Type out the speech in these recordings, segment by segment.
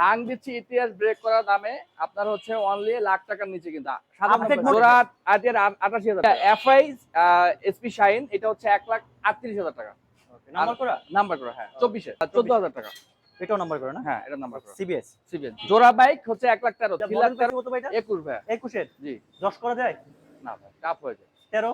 হাং দিচ্ছি ইতিহাস ব্রেক করা দামে আপনার হচ্ছে অনলি লাখ টাকার নিচে কিন্তু। আটের আটাশি হাজার এফআই এসপি শাইন এটা হচ্ছে এক লাখ আটত্রিশ হাজার টাকা। নাম্বার করা? নাম্বার করে হ্যাঁ। চব্বিশে। চোদ্দ হাজার টাকা। এটাও নাম্বার করা না? হ্যাঁ এটা নাম্বার করে। সিবিএস সিবিএন জোড়া বাইক হচ্ছে এক লাখ তেরো। তিন লাখ তেরো। কত ভাই একুশ ভাই। একুশের? জি। দশ করা যায়? না ভাই টাফ হয়ে যায়। তেরো?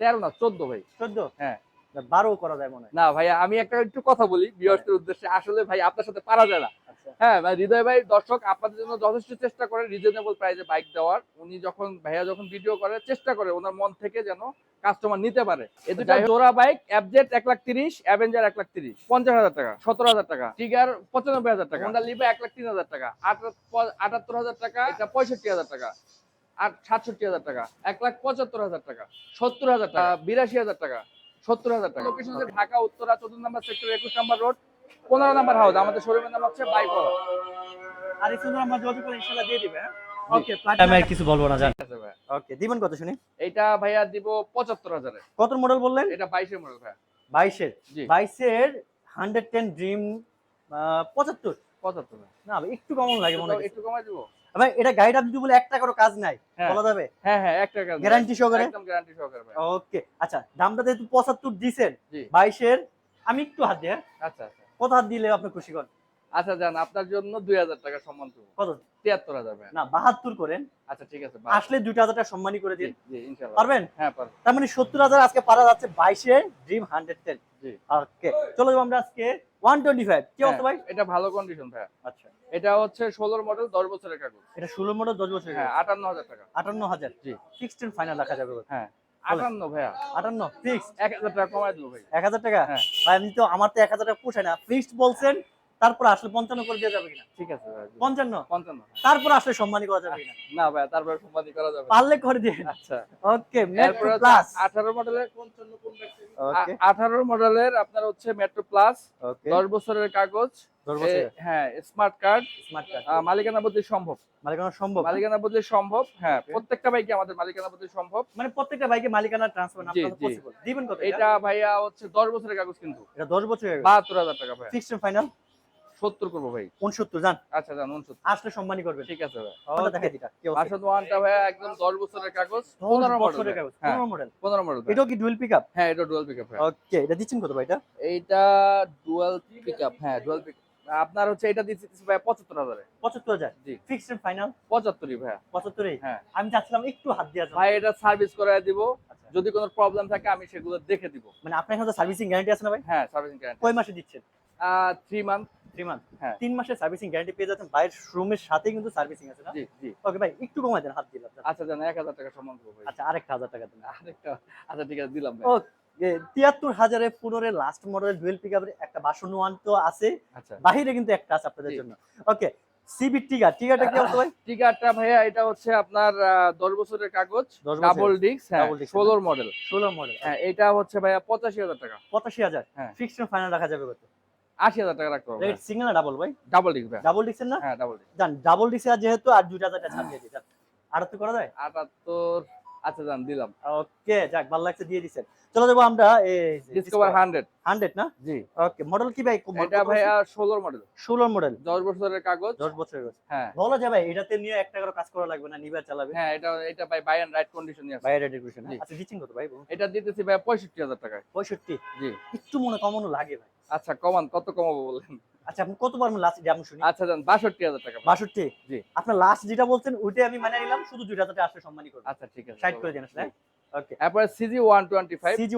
তেরো না চোদ্দ ভাই। চোদ্দ? হ্যাঁ। বারো করা যায় মনে হয়। না ভাই আমি একটা একটু কথা বলি বিয়সের উদ্দেশ্যে। আসলে ভাই আপনার সাথে পারা যায় না। আচ্ছা হ্যাঁ ভাই হৃদয় ভাই দর্শক আপনাদের জন্য যথেষ্ট চেষ্টা করে রিজনেবল প্রাইসে বাইক দেওয়ার। উনি যখন ভাইয়া যখন ভিডিও করে চেষ্টা করে ওনার মন থেকে যেন কাস্টমার নিতে পারে। এ দুটো জোড়া বাইক অ্যাবজেট এক লাখ তিরিশ অ্যাভেঞ্জার এক লাখ তিরিশ পঞ্চাশ হাজার টাকা সতেরো হাজার টাকা টিগার পঁচানব্বই হাজার টাকা। হোন্ডা লিভা এক লাখ তিন হাজার টাকা আটাত্তর হাজার টাকা এটা পঁয়ষট্টি হাজার টাকা আর সাতষট্টি হাজার টাকা এক লাখ পঁচাত্তর হাজার টাকা সত্তর হাজার টাকা বিরাশি হাজার টাকা সত্তর হাজার টাকা। লোকেশন ঢাকা উত্তরা চোদ্দ নম্বর সেক্টর একুশ নম্বর রোড পনেরো নম্বর হাউস আমাদের শোরুমের নাম হচ্ছে আর এই সুন্দর আমরা যোগাযোগ করে ইনশাআল্লাহ দিয়ে দিবে ওকে আমি কিছু বলব না ওকে দিবেন কত শুনি? এইটা ভাইয়া দিব পঁচাত্তর হাজারে। কত মডেল বললেন? এটা বাইশের মডেল ভাইয়া। বাইশের? বাইশের হান্ড্রেড টেন ড্রিম পঁচাত্তর? পঁচাত্তর না একটু কমন লাগে মনে হয়। একটু কমাই দিব? ভাই এটা গাড়িটা যদি বলে এক টাকারও কাজ নাই হ্যাঁ। বলা যাবে? হ্যাঁ হ্যাঁ এক টাকা গ্যারান্টি সহকারে? একদম গ্যারান্টি সহকারে ওকে আচ্ছা দামটা যেহেতু পঁচাত্তর দিছেন বাইশের আমি একটু হাত দিয়ে আচ্ছা আচ্ছা। হাত দিলে আপনি খুশি আচ্ছা যান আপনার জন্য দুই হাজার টাকা সম্মান দেবো কত? তিয়াত্তর হাজার না বাহাত্তর করেন। আচ্ছা ঠিক আছে আসলে দুইটা হাজার টাকা সম্মানী করে দিন। পারবেন? হ্যাঁ পারব। তার মানে সত্তর হাজার আজকে পারা যাচ্ছে বাইশে ড্রিম হান্ড্রেড টেন। ওকে চলো যাব আমরা আজকে ওয়ান টোয়েন্টি ফাইভ। কি হ্যাঁ, ভাই? এটা ভালো কন্ডিশন ভাই আচ্ছা। এটা হচ্ছে ষোলোর মডেল দশ বছরের কাগজ। এটা ষোলো মডেল দশ বছর হ্যাঁ আটান্ন হাজার টাকা। আটান্ন হাজার? জি। ফিক্সড ফাইনাল রাখা যাবে হ্যাঁ। আটান্ন ভাইয়া। আটান্ন? ফিক্স এক হাজার টাকা কমাই দেবো ভাই এক হাজার টাকা? হ্যাঁ। ভাই আমি তো আমার তো এক হাজার টাকা পোষায় না। ফিক্সড বলছেন তারপর আসলে পঞ্চান্ন করে দেওয়া যাবে কিনা? ঠিক আছে পঞ্চান্ন? পঞ্চান্ন। তারপর আসলে সম্মানী করা যাবে কিনা? না ভাই তারপরে সম্পাদি করা যাবে পারলে করে দিয়ে আচ্ছা। ওকে এরপরে প্লাস আঠারো মডেলের ওকে। আঠারো মডেলের আপনার হচ্ছে মেট্রো প্লাস ওকে। দশ বছরের কাগজ। হ্যাঁ স্মার্ট কার্ড স্মার্ট কার্ড মালিকানা বদলি সম্ভব। মালিকানা সম্ভব? মালিকানা বদলি সম্ভব হ্যাঁ প্রত্যেকটা বাইকে আমাদের মালিকানা বদলি সম্ভব। মানে প্রত্যেকটা বাইকে মালিকানা ট্রান্সফার আপনাদের পসিবল দিবেন কত এটা? ভাইয়া হচ্ছে দশ বছরের কাগজ কিন্তু। এটা 10 বছরের বাহাত্তর হাজার টাকা ভাই ফিক্সড ফাইনাল সত্তর করব ভাই। 69 জান আচ্ছা জান উনসত্তর আসলে সম্মানী করবেন। ঠিক আছে ভাই। ওটা দেখাই দিটা। কি অবস্থা? বাসন ওয়ানটা ভাইয়া একদম দশ বছরের কাগজ 10 পনেরো মডেল বছরের কাগজ হ্যাঁ 15 মডেল পনেরো মডেল এটাও কি ডুয়েল পিকআপ হ্যাঁ এটা ডুয়াল পিকআপ ভাই ওকে এটা দিচ্ছেন কত ভাই এটা এইটা ডুয়াল পিকআপ হ্যাঁ ডুয়াল পিক আপনার হচ্ছে এটা দিচ্ছি ভাই পঁচাত্তর হাজারে। 75000 জি। ফিক্সড এন্ড ফাইনাল পঁচাত্তরই ভাইয়া। 75 হ্যাঁ। আমি চাচ্ছিলাম একটু হাত জন্য ভাই এটা সার্ভিস করে দিব। আচ্ছা। যদি কোনো প্রবলেম থাকে আমি সেগুলো দেখে দিব। মানে আপনার এখানে সার্ভিসিং গ্যারান্টি আছে না ভাই? হ্যাঁ সার্ভিসিং গ্যারান্টি কয় মাসে দিচ্ছেন? থ্রি মান্থ 3 মান্থ হ্যাঁ। 3 মাসের সার্ভিসিং গ্যারান্টি পেয়ে যাচ্ছেন। বাইরের শোরুমের সাথে কিন্তু সার্ভিসিং আছে না? জি জি। ওকে ভাই একটু কমাই দেন হাত দিলাম আচ্ছা জান এক হাজার টাকা সম্মান করব আচ্ছা আরেকটা হাজার টাকা দেন। আরেকটা আচ্ছা ঠিক আছে দিলাম ও তিয়াত্তর হাজারে পনেরো লাস্ট মডেলের ডুয়েল পিকআপের একটা বাসন ওয়ান তো আছে। আচ্ছা। বাহিরে কিন্তু একটা আছে আপনাদের জন্য। ওকে সিবি টিগার টিগারটা কি ভাই? টিকারটা ভাইয়া এটা হচ্ছে আপনার আহ, দশ বছরের কাগজ ডাবল হ্যাঁ Double ষোলোর মডেল ষোলো মডেল হ্যাঁ এটা হচ্ছে ভাইয়া পঁচাশি হাজার টাকা। পঁচাশি হাজার। হ্যাঁ। ফিক্সড ফাইনাল রাখা যাবে কত? আশি হাজার টাকা রাখতে হবে সিঙ্গেল না ডাবল ভাই? ডাবল ডিস্ক ডাবল ডিস্ক না? হ্যাঁ ডাবল ডিস্ক জান ডাবল ডিস্ক আর যেহেতু আর দুইটা হাজার টাকা ছাড় দিয়ে দিই আর তো করা যায় আটাত্তর আচ্ছা জান দিলাম। ওকে যাক ভালো লাগছে দিয়ে দিছেন। চলো যাব আমরা ডিসকভার হান্ড্রেড হান্ড্রেড না? জি। ওকে মডেল কি ভাই? এটা ভাইয়া ষোলোর মডেল ষোলো মডেল দশ বছরের কাগজ। দশ বছরের বয়স। হ্যাঁ। বলা যায় ভাই এটাতে নিয়ে একটা করে কাজ করা লাগবে না নিবার চালাবে। হ্যাঁ এটা এটা ভাই বাই অ্যান্ড রাইট কন্ডিশনই আছে ডেকোরেশন জি। আচ্ছা দিচ্ছেন কত ভাই? এটা দিতেছি ভাই পঁয়ষট্টি হাজার টাকায়। পঁয়ষট্টি? জি। একটু মনে কমানো লাগে ভাই। আচ্ছা কমান কত কমাবো বলেন? আচ্ছা আপনি কত পারবেন লাস্ট শুনি। আচ্ছা জান বাষট্টি হাজার টাকা। ভাই। বাষট্টি? জি। আপনার লাস্ট যেটা বলছেন ওইটাই আমি মানে নিলাম শুধু দুইটা হাজার টাকা আসলে সম্মানী করব আচ্ছা ঠিক আছে। সাইড করে দিন আসলে ওকে সিজি সিজি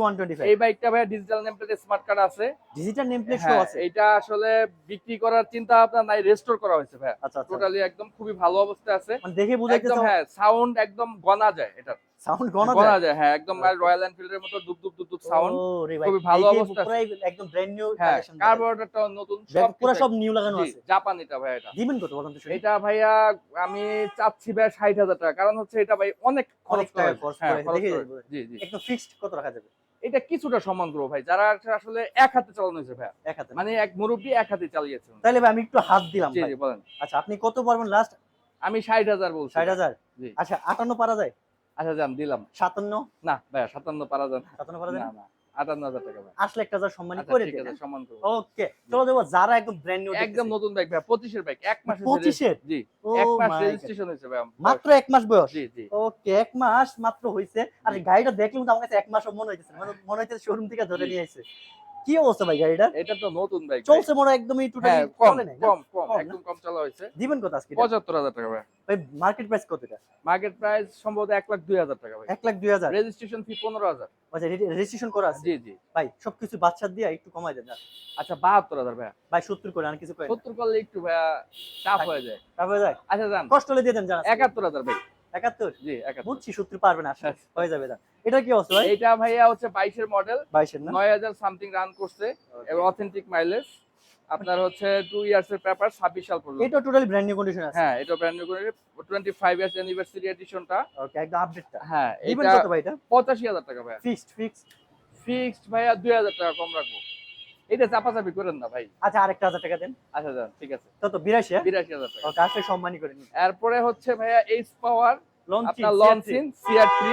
এই বাইকটা ভাই ডিজিটাল স্মার্ট কার্ড আছে। ডিজিটাল হ্যাঁ, আছে? এইটা আসলে বিক্রি করার চিন্তা নাই রেস্টোর করা হয়েছে ভাই আচ্ছা আচ্ছা। টোটালি একদম খুবই ভালো অবস্থায় আছে। মানে দেখে একদম হ্যাঁ সাউন্ড একদম গনা যায় এটা সাউন্ড গনা গনা যায় হ্যাঁ একদম রয়্যাল এনফিল্ডের মতো দুপ দুপ দুপ দুপ সাউন্ড খুবই ভালো অবস্থা। পুরাই একদম ব্র্যান্ড নিউ হ্যাঁ কালেকশন কার্বোরেটরটা নতুন সব পুরো সব নিউ লাগানো আছে। জাপানিটা ভাই এটা। দিবেন কত বলেন তো এটা ভাইয়া আমি চাচ্ছি ভাই ষাট হাজার টাকা কারণ হচ্ছে এটা ভাই অনেক খরচ করা হ্যাঁ, করে। জি জি। একদম ফিক্সড কত রাখা যাবে? এটা কিছুটা সম্মান করব ভাই যারা আসলে এক হাতে চালানো হয়েছে ভাই এক হাতে। মানে এক মুরব্বী এক হাতে চালিয়েছে তাহলে ভাই আমি একটু হাত দিলাম জি জি বলেন। আচ্ছা আপনি কত পারবেন লাস্ট আমি ষাট হাজার বলছি। ষাট হাজার? জি। আচ্ছা আটান্ন পারা যায়? আচ্ছা যান দিলাম। সাতান্ন? না ভাইয়া সাতান্ন পারা যান সাতান্ন পারা যায় না না? না আটান্ন হাজার টাকা ভাই আসলে একটা হাজার সম্মানী আচ্ছা, করে ঠিক দিন আছে সম্মান করব। ওকে চলো দেবো যারা একদম ব্র্যান্ড নিউ একদম নতুন বাইক ভাই পঁচিশের বাইক এক মাস পঁচিশের? জি এক মাস রেজিস্ট্রেশন হয়েছে ভাই মাত্র এক মাস বয়স? জি জি। ওকে এক মাস মাত্র হইছে আর। গাড়িটা দেখলে কিন্তু আমার কাছে এক মাসও মনে হইতেছে মানে মনে হইতেছে শোরুম থেকে ধরে জি। নিয়ে আইছে। কি অবস্থা ভাই গাড়িটা? এটা তো নতুন ভাই। চলছে মনে একদমই টোটালি হ্যাঁ কম? কম কম। একদম কম চলা হয়েছে। দিবেন কত আজকে পঁচাত্তর হাজার টাকা ভাই। ভাই মার্কেট প্রাইস কত এটা? মার্কেট প্রাইস সম্ভবত এক লাখ দুই হাজার টাকা ভাই। এক লাখ দুই হাজার? রেজিস্ট্রেশন ফি পনেরো হাজার। আচ্ছা রেজিস্ট্রেশন করা আছে? জি জি। ভাই সবকিছু বাচ্চা দিয়ে একটু কমাই দেন। আচ্ছা বাহাত্তর হাজার ভাইয়া। ভাই সত্তর করে আর কিছু করে। সত্তর করলে একটু ভাইয়া চাপ হয়ে যায়। তারপরে যায়? আচ্ছা যান। কষ্ট হলে দিয়ে দেন জানা একাত্তর হাজার ভাই। একাত্তর? জি বুঝছি সত্তর পারবেন আসলে। হয়ে যাবে না এটা কি অবস্থা ভাই? এইটা ভাইয়া হচ্ছে বাইশের মডেল বাইশের না? নয় হাজার সামথিং রান করছে। এবং অথেন্টিক মাইলেজ আপনার হচ্ছে টু ইয়ার্স এর পেপার ছাব্বিশ সাল পর্যন্ত। এটা টোটালি ব্র্যান্ড নিউ কন্ডিশন আছে। হ্যাঁ এটা ব্র্যান্ড নিউ করে টোয়েন্টি ফাইভ ইয়ার্স অ্যানিভার্সারি এডিশনটা ওকে একদম আপডেটটা হ্যাঁ এটা কত ভাই এটা? পঁচাশি হাজার টাকা ভাইয়া। ফিক্সড ফিক্সড ফিক্সড ভাইয়া দুই হাজার টাকা কম রাখব। এটা চাপাচাপি করেন না ভাই। আচ্ছা আরেকটা হাজার টাকা দেন। আচ্ছা যান ঠিক আছে। তত বিরাশি হ্যাঁ? বিরাশি হাজার টাকা। ওকে আসলে সম্মানই করে নিন। এরপরে হচ্ছে ভাইয়া এইচ পাওয়ার আপনার লঞ্চিন সিআর থ্রি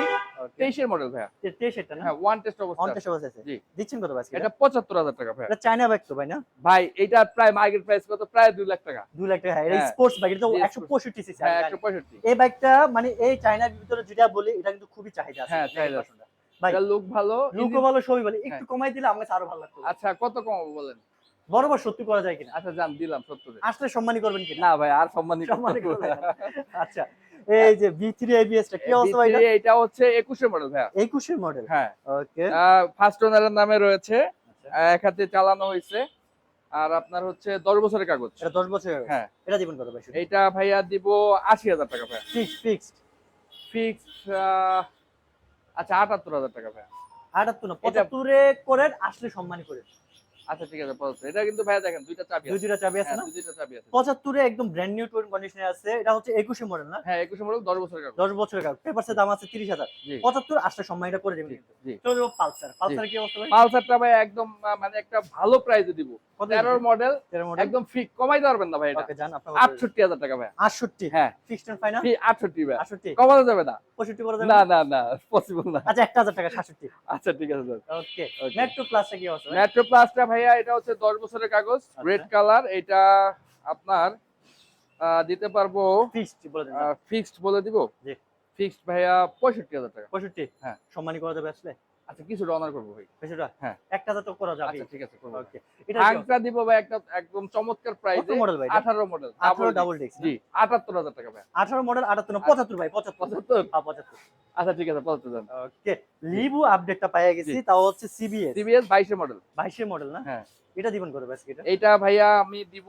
তেইশের মডেল ভাইয়া। তেইশ না? হ্যাঁ ওয়ান টেস্ট অবস্থা পঞ্চাশ অবস্থা আছে। জি। দিচ্ছেন কত ভাই এটা পঁচাত্তর হাজার টাকা ভাইয়া। এটা চায়না বাইক তো ভাই না? ভাই এটা প্রায় মার্কেট প্রাইস কত? প্রায় দুই লাখ টাকা। দুই লাখ টাকা হ্যাঁ, এটা। স্পোর্টস বাইক এটা একশো পঁয়ষট্টি সিসি হ্যাঁ একশো পঁয়ষট্টি। এই বাইকটা মানে এই চায়নার ভিতরে যেটা বলি এটা কিন্তু খুবই চাহিদা আছে। হ্যাঁ, চাহিদা লুক ভালো লুকও ভালো সবই ভালো। একটু হ্যাঁ। কমাই দিলে আমাকে আরও ভালো লাগতো আচ্ছা কত কমাবো বলেন? বরাবর সত্যি করা যায় কিনা? আচ্ছা জান দিলাম সত্তরে আসলে সম্মানই করবেন কিনা? না ভাই আর আচ্ছা এই যে বি থ্রি টা কি অবস্থা ভাই এটা হচ্ছে মডেল মডেল হ্যাঁ। ওকে ফার্স্ট ওনারের নামে রয়েছে। আচ্ছা। এক হাতে চালানো হয়েছে। আর আপনার হচ্ছে দশ বছরের কাগজ। এটা দশ বছর হ্যাঁ। এটা দিবেন কত ভাই এইটা ভাইয়া দিব আশি হাজার টাকা ভাইয়া। ফিক্সড ফিক্সড ফিক্স আচ্ছা আটাত্তর হাজার টাকা ভাই আটাত্তর না পঁচাত্তরে করে আসলে সম্মানী করে আচ্ছা ঠিক আছে পঁচাত্তর। এটা কিন্তু ভাইয়া দেখেন দুইটা চাবি আছে দুইটা চাবি আছে হ্যাঁ, না? দুইটা চাবি আছে। পঁচাত্তরে একদম ব্র্যান্ড নিউ টোয়েন কন্ডিশনে আছে। এটা হচ্ছে একুশে মডেল না? হ্যাঁ একুশে মডেল দশ বছরের কাগজ। দশ বছরের কাজ পেপারসের দাম আছে তিরিশ হাজার। জি। পঁচাত্তর আসলে সম্মানটা করে দেবেন যাব পালসার। পালসার কি অবস্থা ভাই? পালসারটা ভাই একদম মানে একটা ভালো প্রাইসে দিব। কত তেরোর মডেল তেরো মডেল একদম ফিক কমাইতে পারবেন না ভাই এটা? ওকে জান হাজার টাকা ভাই। আটষট্টি? হ্যাঁ। ফিক্সড এন্ড ফাইনাল ফি- আটষট্টি ভাই। আটষট্টি? কমানো যাবে না। পঁয়ষট্টি করে দেবেন না না? না পসিবল না। আচ্ছা একটা হাজার টাকা সাতষট্টি। আচ্ছা ঠিক আছে ওকে. মেট্রো প্লাসটা কি অবস্থা মেট্রো প্লাসটা ভাইয়া এটা হচ্ছে দশ বছরের কাগজ আচ্ছা। রেড কালার এটা আপনার দিতে পারব ফিক্সড বলে দিব। ফিক্সড ভাইয়া পঁয়ষট্টি হাজার টাকা। পঁয়ষট্টি? হ্যাঁ। সম্মানী করা যাবে আসলে? আচ্ছা কিছুটা অনার করব ভাই। বেশিটা হ্যাঁ। একটা তো করা যাবে। আচ্ছা ঠিক আছে করব। ওকে এটা আংটা দিব ভাই একটা একদম চমৎকার প্রাইসে মডেল ভাই আঠারো মডেল আঠারো ডাবল ডিস্ক জি আটাত্তর হাজার টাকা ভাই। আঠারো মডেল আটাত্তর না পঁচাত্তর ভাই পঁচাত্তর। পঁচাত্তর? হ্যাঁ পঁচাত্তর। আচ্ছা ঠিক আছে পঁচাত্তর জান ওকে লিবু আপডেটটা পাইয়া গেছি তাও হচ্ছে সিবিএস সিবিএস বাইশের মডেল বাইশের মডেল না? হ্যাঁ। এটা দিবেন করে ব্যাস এটা এইটা ভাইয়া আমি দিব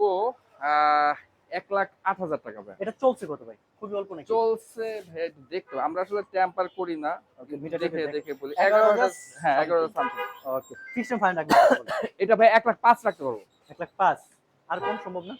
আহ, এক লাখ আট হাজার টাকা ভাই। এটা চলছে কত ভাই? খুবই অল্প নাকি? চলছে ভাই দেখতে আমরা আসলে ট্যাম্পার করি না। দেখে দেখে বলি। এগারো হাজার হ্যাঁ এগারো সামথিং ওকে ফিক্সড ফাইন রাখবেন এটা ভাই এক লাখ পাঁচ রাখতে পারব এক লাখ পাঁচ। আর কম সম্ভব না?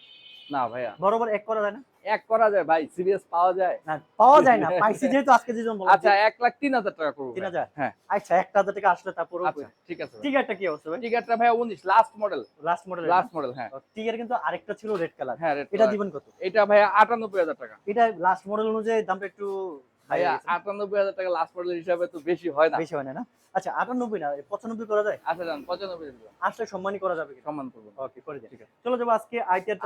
না ভাইয়া। বরাবর এক করা যায় না? এক করা যায় ভাই সিরিয়াস পাওয়া যায়। না পাওয়া যায় না। পাইছি যেহেতু আজকে যে জন আচ্ছা এক লাখ তিন হাজার টাকা করব তিন হাজার? হ্যাঁ। আচ্ছা একটা হাজার টাকা আসলে তারপর আচ্ছা ঠিক আছে টিগারটা কি অবস্থা ভাই? টিগারটা ভাইয়া উনিশ last model last model last model হ্যাঁ। টিগার কিন্তু আরেকটা ছিল রেড কালার হ্যাঁ এটা দিবেন কত? এটা ভাইয়া আটানব্বই হাজার টাকা। এটা লাস্ট মডেল অনুযায়ী দামটা একটু ভাইয়া আটানব্বই হাজার টাকা লাস্ট মডেল হিসাবে তো বেশি হয় না। বেশি হয় না না? আচ্ছা আটানব্বই না পঁচানব্বই করা যায়? আচ্ছা যান পঁচানব্বই আসলে সম্মানই করা যাবে সম্মান করব। ওকে করে দিন চলো যাব আজকে আইটিআর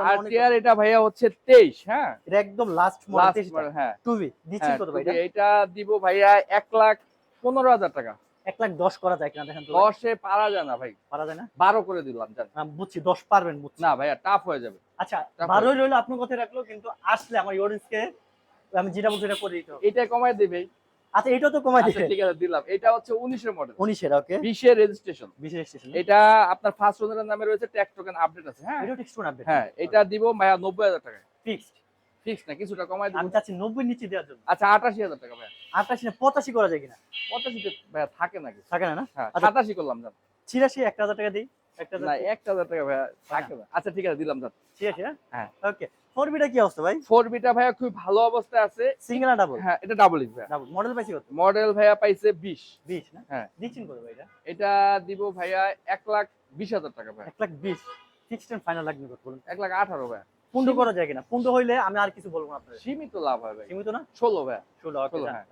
আর এটা ভাইয়া হচ্ছে তেইশ হ্যাঁ? এটা একদম লাস্ট লাস্ট মডেল মডেল হ্যাঁ। টুবি হ্যাঁ, কত ভাই তো দিব ভাইয়া এক লাখ পনেরো হাজার টাকা। এক লাখ দশ করা যায় কিনা দেখেন দশে পারা যায় না ভাই। পারা যায় না? বারো করে দিলাম জান। বুঝছি দশ পারবেন না ভাইয়া টাফ হয়ে যাবে। আচ্ছা বারোই রইল আপনার কথা রাখল কিন্তু আসলে আমার আমি যেটা বলছি এটা করে দিতে হবে। এটা কমায় দিবে। আচ্ছা এটা তো কমাই আচ্ছা দিবে। ঠিক আছে দিলাম। এটা হচ্ছে উনিশের মডেল উনিশের ওকে বিশের রেজিস্ট্রেশন বিশেষ স্টেশন এটা আপনার ফার্স্ট ওনারের নামে রয়েছে ট্যাক্স টোকেন আপডেট আছে হ্যাঁ? এটাও টেক্সট আপডেট হ্যাঁ এটা দিব নব্বই হাজার টাকা ফিক্সড ফিক্স না কিছুটা দিব। আমি চাচ্ছি নব্বই নিচে দেওয়ার জন্য। আচ্ছা আটাশি হাজার টাকা ভাইয়া। আটাশি না পঁচাশি করা যায় কিনা? পঁচাশিতে ভাইয়া থাকে নাকি থাকে না না? হ্যাঁ আচ্ছা। সাতাশি করলাম ছিয়াশি একটা হাজার টাকা দিই। একটা না এক হাজার টাকা ভাইয়া থাকে না। আচ্ছা ঠিক আছে দিলাম জান ছিয়াশি হ্যাঁ। হ্যাঁ। ওকে কি অবস্থা ভাই? ভাইয়া খুব ভালো অবস্থায় আছে। সিঙ্গেল না ডাবল হ্যাঁ এটা ডাবল ভাইয়া। ডাবল মডেল পাইছি কত? মডেল ভাইয়া পাইছে বিশ। বিশ না? হ্যাঁ। দিচ্ছেন কত ভাই এটা? এটা দিব ভাইয়া এক লাখ বিশ হাজার টাকা ভাইয়া। এক লাখ বিশ। ফিক্সড এন্ড ফাইনাল লাগবে কত বলুন? এক লাখ আঠারো ভাইয়া। পুন্ডু করা যায় কিনা? পুন্ডু হইলে আমি আর কিছু বলব না আপনাদের। সীমিত লাভ হয় ভাই। সীমিত না? ষোলো ভাই ষোলো ষোলো হ্যাঁ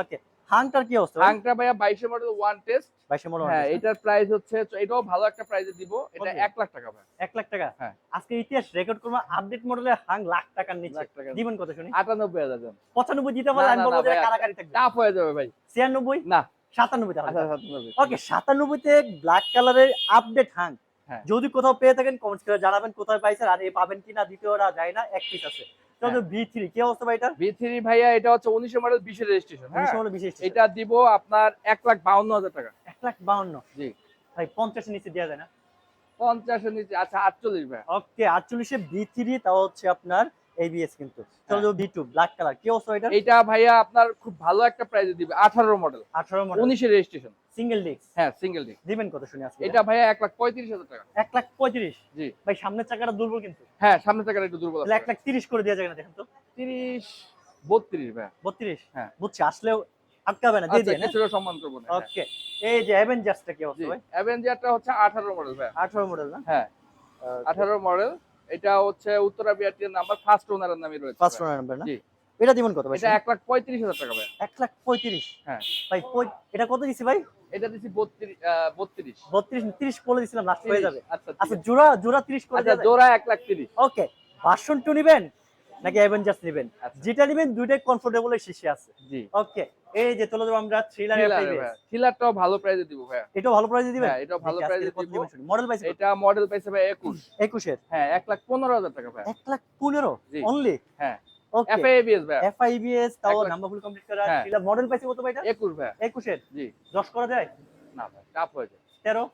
ওকে হাংটার কি অবস্থা আংটা ভাইয়া বাইশে মডেল ওয়ান টেস্ট বাইশে মনে হ্যাঁ এটার প্রাইস হচ্ছে এটাও ভালো একটা প্রাইসে দিব। এটা কত? এক লাখ টাকা ভাই। এক লাখ টাকা? হ্যাঁ। আজকে ইতিহাস রেকর্ড করব আপডেট মডেলের হাং লাখ টাকার নিচে। দিবেন কত শুনি? আটানব্বই হাজার জন। পঁচানব্বই দিতে পারলে আমি বলব যে কারাকারি থাকবে টাফ হয়ে যাবে ভাই। ছিয়ানব্বই? না। সাতানব্বই আচ্ছা, তাহলে সাতানব্বই। ওকে সাতানব্বইতে ব্ল্যাক কালারের আপডেট হাং। হ্যাঁ। যদি কোথাও পেয়ে থাকেন কমেন্ট করে জানাবেন কোথায় পাইছেন আর এ পাবেন কিনা দ্বিতীয়টা যায় না এক পিস আছে। তাহলে হ্যাঁ। থ্রি কি অবস্থা ভাই এটা ভাইয়া এটা হচ্ছে মডেল রেজিস্ট্রেশন হ্যাঁ? এটা দিব আপনার এক লাখ বাউন্ন হাজার টাকা। জি। ভাই নিচে যায় না? পঞ্চাশের নিচে আচ্ছা আটচল্লিশ ভাই ওকে আটচল্লিশে বি থ্রি তাও হচ্ছে আপনার এবিএস কিন্তু। চলো ভি টু ব্ল্যাক কালার কি অবস্থা এটা এটা ভাইয়া আপনার খুব ভালো একটা প্রাইসে দিবে। আঠারো মডেল আঠারো মডেল উনিশের রেজিস্ট্রেশন সিঙ্গেল ডিস্ক হ্যাঁ সিঙ্গেল ডিক দিবেন কত শুনি আজকে? এটা ভাইয়া এক লাখ পঁয়ত্রিশ হাজার টাকা। এক লাখ পঁয়ত্রিশ? জি। ভাই সামনের চাকাটা দুর্বল কিন্তু। হ্যাঁ সামনে থেকে একটু দুর্বল তাহলে এক লাখ তিরিশ করে দেওয়া যায় না দেখেন তো। তিরিশ বত্রিশ ভাইয়া। বত্রিশ? হ্যাঁ। বুঝছি আসলেও আটকাবে না দিয়ে আচ্ছা, কিছুটা সম্মান করব না ওকে এই যে অ্যাভেঞ্জার্সটা কি অবস্থা ভাই? অ্যাভেঞ্জারটা হচ্ছে আঠারো মডেল ভাইয়া। আঠারো মডেল না? হ্যাঁ। আঠারো মডেল এটা হচ্ছে উত্তরা বিআরটির নাম্বার ফার্স্ট ওনারের নামে রয়েছে ফার্স্ট ভাইয়া। নাম্বার না? জি। এটা দিবেন কত ভাই? এটা এক লাখ পঁয়ত্রিশ হাজার টাকা ভাই। এক লাখ পঁয়ত্রিশ? হ্যাঁ। ভাই এটা কত দিছি ভাই? এটা বত্রিশ বত্রিশ। বত্রিশ তিরিশ বলে দিছিলাম লাস্ট হয়ে যাবে। আচ্ছা আচ্ছা। জোড়া জোড়া তিরিশ করে আচ্ছা জোড়া এক লাখ তিরিশ। ওকে ভার্সন টু নিবেন নাকি অ্যাভেঞ্জার্স নিবেন? আচ্ছা। যেটা নিবেন দুইটাই কমফোর্টেবল শীর্ষে আছে। জি। ওকে। এই যে চলে যাব আমরা থ্রিলার থ্রিলারটাও ভালো প্রাইসে দিব এটাও ভালো প্রাইসে দিবেন? হ্যাঁ এটাও ভালো প্রাইসে দিব। মডেল পাইছে এটা মডেল পাইছে ভাই একুশ। একুশের? হ্যাঁ এক লাখ পনেরো হাজার টাকা ভাই এক লাখ পনেরো? জি। অনলি হ্যাঁ। ওকে এফএবিএস ভাই এফআইবিএস তাও নাম্বার ফুল কমপ্লিট করা। থ্রিলার মডেল পাইছে কত ভাই এটা একুশ ভাই একুশের? জি। দশ করা যায়? না ভাই টাপ হয়ে যায়। তেরো?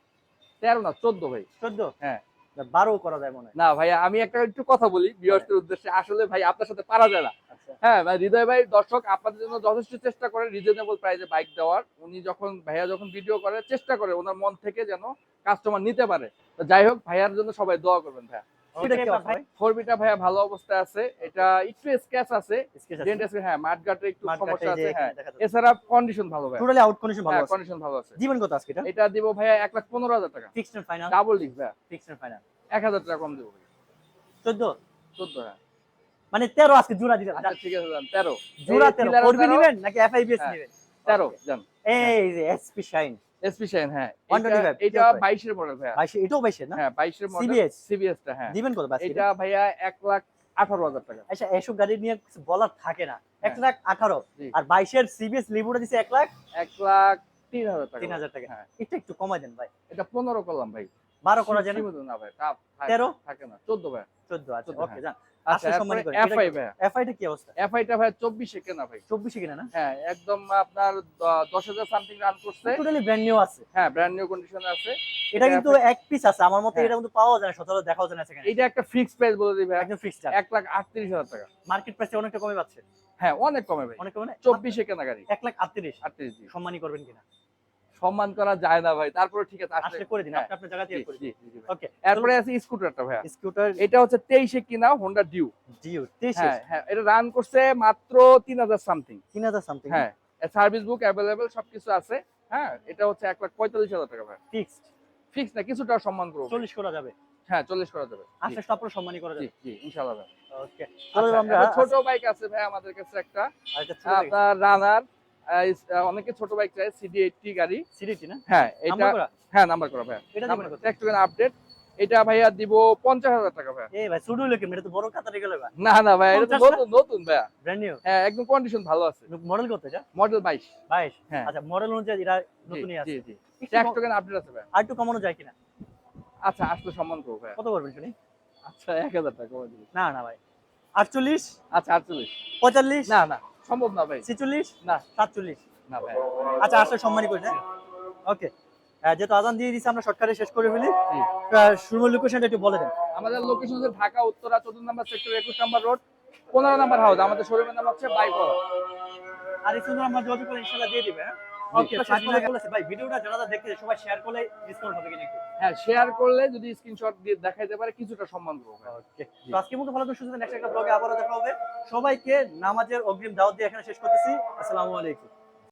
তেরো না চোদ্দ ভাই। চোদ্দ? হ্যাঁ। বারো করা যায় মনে হয়। না ভাইয়া আমি একটা একটু কথা বলি বিয়ার্সের উদ্দেশ্যে। আসলে ভাই আপনার সাথে পারা যায় না। হ্যাঁ ভাই হৃদয় ভাই দর্শক আপনাদের জন্য যথেষ্ট চেষ্টা করে রিজনেবল প্রাইসে বাইক দেওয়ার। উনি যখন ভাইয়া যখন ভিডিও করে চেষ্টা করে ওনার মন থেকে যেন কাস্টমার নিতে পারে। তো যাই হোক ভাইয়ার জন্য সবাই দোয়া করবেন ভাইয়া। বিটা ভাইয়া ভালো অবস্থায় আছে। এটা একটু আছে। ডেন্ট আছে। হ্যাঁ মাঠঘাটে একটু সমস্যা আছে হ্যাঁ। এছাড়া কন্ডিশন ভালো ভাই টোটালি আউট কন্ডিশন ভালো আছে। কন্ডিশন ভালো আছে। দিবেন কত আজকে এটা? এটা দিব ভাইয়া এক লাখ পনেরো হাজার টাকা। Fixed and final double disc ভাইয়া। ফিক্সড এন্ড ফাইনাল এক হাজার টাকা কম দেবো 14 চোদ্দ হ্যাঁ। মানে 13 আজকে জোড়া দিবেন আচ্ছা ঠিক আছে তেরো। জোড়া 13 Thriller করবি তেরো। নেবেন নাকি এফআইবিএস হ্যাঁ। নেবেন? তেরো যান এই যে এসপি শাইন এসপি শাইন হ্যাঁ। এটা- এটা কি হবে? বাইশের মডেল ভাইয়া। 22 এটাও 22 না? হ্যাঁ বাইশের মডেল CBS? সিবিএস টা হ্যাঁ। দিবেন কত বাস? এটা ভাইয়া লাখ আঠারো হাজার টাকা। আচ্ছা এসব গাড়ি নিয়ে কিছু বলার থাকে না। এক হ্যাঁ। লাখ আঠারো। জি। আর বাইশের সিবিএস লিবুটা দিছে এক লাখ? লাখ টাকা। তিন হাজার টাকা। হ্যাঁ। এটা একটু দেন ভাই। এটা পনেরো করলাম ভাই। বারো করা যায় না? ভাই। টাপ তেরো? থাকে না। চোদ্দ ভাই। চোদ্দ 14 আচ্ছা করেন। এফআই ভাইয়া? এফআইটা কি অবস্থা? এফআইটা ভাই চব্বিশে কেনা ভাই। চব্বিশে কিনা না? হ্যাঁ একদম আপনার দশ হাজার সামথিং রান করছে। ব্র্যান্ড নিউ আছে। হ্যাঁ ব্র্যান্ড নিউ কন্ডিশনে আছে। এটা কিন্তু এক পিস আছে আমার মতে হ্যাঁ। এটা কিন্তু পাওয়া যায় না সচরাচর দেখাও যায় না সেখানে। এটা একটা ফিক্স প্রাইস বলে একদম ফিক্সড এক লাখ আটত্রিশ হাজার টাকা। মার্কেট প্রাইসে অনেকটা কমে পাচ্ছে হ্যাঁ অনেক কমে ভাই। অনেক কমে চব্বিশে কেনা গাড়ি এক লাখ আটত্রিশ। আটত্রিশ জি। সম্মানই করবেন কিনা? সম্মান করা যায় না ভাই তারপরে ঠিক আছে আসলে করে দিন হ্যাঁ। আপনি আপনার জায়গা থেকে করে দিন। ভাই। ওকে এরপরে আছে স্কুটারটা ভাইয়া। স্কুটার এটা হচ্ছে তেইশে কিনা হোন্ডা ডিউ জিও 23 হ্যাঁ হ্যাঁ এটা রান করছে মাত্র তিন হাজার সামথিং 3000 সামথিং হ্যাঁ সার্ভিস বুক অ্যাভেলেবেল সবকিছু আছে। হ্যাঁ এটা হচ্ছে এক লাখ পঁয়তাল্লিশ হাজার টাকা ভাই ফিক্সড ফিক্স না কিছুটা সম্মান করব ভাই। 40 করা যাবে? হ্যাঁ চল্লিশ করা যাবে। আচ্ছা সব সম্মানই করা যাবে। জি ইনশাআল্লাহ ভাই। ওকে আচ্ছা, আমরা ছোট বাইক আছে ভাই আমাদের কাছে একটা। আপনার রানার অনেকে ছোট বাইক চায় সিডি এইটটি গাড়ি। সিডিটি না? হ্যাঁ এটা হ্যাঁ নাম্বার করা ভাই এটা দিবেন কত একটু আপডেট এটা ভাইয়া দিব পঞ্চাশ হাজার টাকা ভাইয়া। এই ভাই সুডু লোকে এটা তো বড় কাতারে গেল ভাই না না ভাই এটা তো নতুন নতুন ভাইয়া। ব্র্যান্ড নিউ হ্যাঁ একদম কন্ডিশন ভালো আছে। মডেল কত এটা? মডেল বাইশ। 22 হ্যাঁ। আচ্ছা মডেল অনুযায়ী এটা নতুনই আছে। জি। জি একটু ট্যাক্স টোকেন আপডেট আছে ভাই আর একটু কমানো যায় কিনা? আচ্ছা আসলে সম্মান করব ভাই কত করবেন শুনি আচ্ছা এক হাজার টাকা করে দিবি। না না ভাই। 48 আচ্ছা আটচল্লিশ। 45 না না। সম্ভব না ভাই। 46 না। 47 না ভাই। আচ্ছা আসলে সম্মানই করি ওকে। যেহেতু আজান দিয়ে দিয়েছি আমরা শর্টকাটে শেষ করে ফেলি। শুরুর লোকেশনটা একটু বলে দেন। আমাদের লোকেশন হচ্ছে ঢাকা উত্তরা চোদ্দ নম্বর সেক্টর একুশ নম্বর রোড পনেরো নম্বর হাউস আমাদের শোরুমের নাম হচ্ছে বাইক আর এই সুন্দর আমরা যোগাযোগ করে ইনশাআল্লাহ দিয়ে দিবে বলেছে ভাই ভিডিওটা যারা সবাই শেয়ার করলে ডিসকাউন্ট হবে কিনা হ্যাঁ শেয়ার করলে যদি স্ক্রিনশট দিয়ে দেখাইতে পারে কিছুটা সম্মান করব ওকে তো আজকে মতো ভালো সুস্থ নেক্সট একটা ব্লগে আবারও দেখা হবে। সবাইকে নামাজের অগ্রিম দাওয়াত দিয়ে এখানে শেষ করতেছি। আসসালামু আলাইকুম।